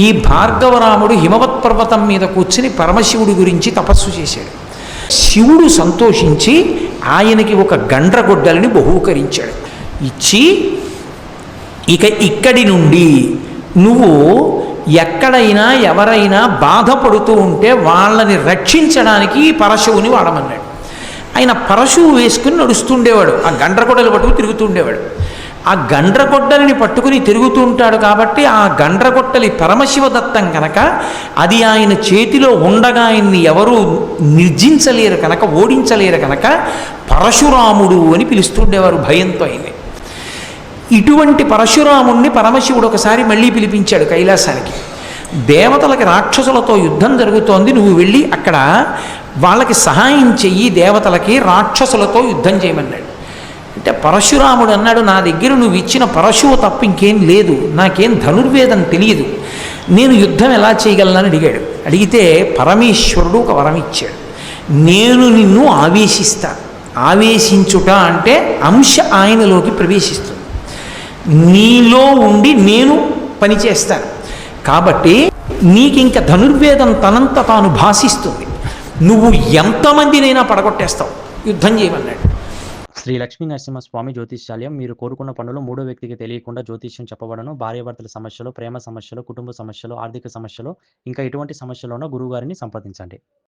ఈ భార్గవరాముడు హిమవత్ పర్వతం మీద కూర్చుని పరమశివుడి గురించి తపస్సు చేశాడు. శివుడు సంతోషించి ఆయనకి ఒక గండ్రగొడ్డలిని బహూకరించాడు. ఇచ్చి ఇక ఇక్కడి నుండి నువ్వు ఎక్కడైనా ఎవరైనా బాధపడుతూ ఉంటే వాళ్ళని రక్షించడానికి ఈ పరశువుని వాడమన్నాడు. ఆయన పరశువు వేసుకుని నడుస్తుండేవాడు. ఆ గండ్రగొడ్డలు పట్టుకు తిరుగుతుండేవాడు. ఆ గండ్రగొడ్డలిని పట్టుకుని తిరుగుతూ ఉంటాడు కాబట్టి ఆ గండ్రగొట్టలి పరమశివదత్తం కనుక అది ఆయన చేతిలో ఉండగా ఆయన్ని ఎవరూ నిర్జించలేరు కనుక ఓడించలేరు కనుక పరశురాముడు అని పిలుస్తుండేవారు భయంతో ఆయన్ని. ఇటువంటి పరశురాముణ్ణి పరమశివుడు ఒకసారి మళ్ళీ పిలిపించాడు కైలాసానికి. దేవతలకి రాక్షసులతో యుద్ధం జరుగుతోంది నువ్వు వెళ్ళి అక్కడ వాళ్ళకి సహాయం చెయ్యి దేవతలకి రాక్షసులతో యుద్ధం చేయమన్నాడు. అంటే పరశురాముడు అన్నాడు నా దగ్గర నువ్వు ఇచ్చిన పరశువు తప్ప ఇంకేం లేదు. నాకేం ధనుర్వేదం తెలియదు. నేను యుద్ధం ఎలా చేయగలనని అడిగాడు. అడిగితే పరమేశ్వరుడు ఒక వరం ఇచ్చాడు. నేను నిన్ను ఆవేశిస్తాను ఆవేశించుట అంటే అంశ ఆయనలోకి ప్రవేశిస్తుంది. నీలో ఉండి నేను పనిచేస్తాను కాబట్టి నీకింక ధనుర్వేదం తనంత తాను భాషిస్తుంది. నువ్వు ఎంతమందినైనా పడగొట్టేస్తావు. యుద్ధం చేయమన్నాడు. శ్రీ లక్ష్మీ నరసింహస్వామి జ్యోతిష్యాలయం మీరు కోరుకున్న పనులు మూడో వ్యక్తికి తెలియకుండా జ్యోతిష్యం చెప్పబడను. భార్యాభర్తల సమస్యలు ప్రేమ సమస్యలు కుటుంబ సమస్యలు ఆర్థిక సమస్యలు ఇంకా ఎటువంటి సమస్యలు ఉన్నా గురువుగారిని సంప్రదించండి.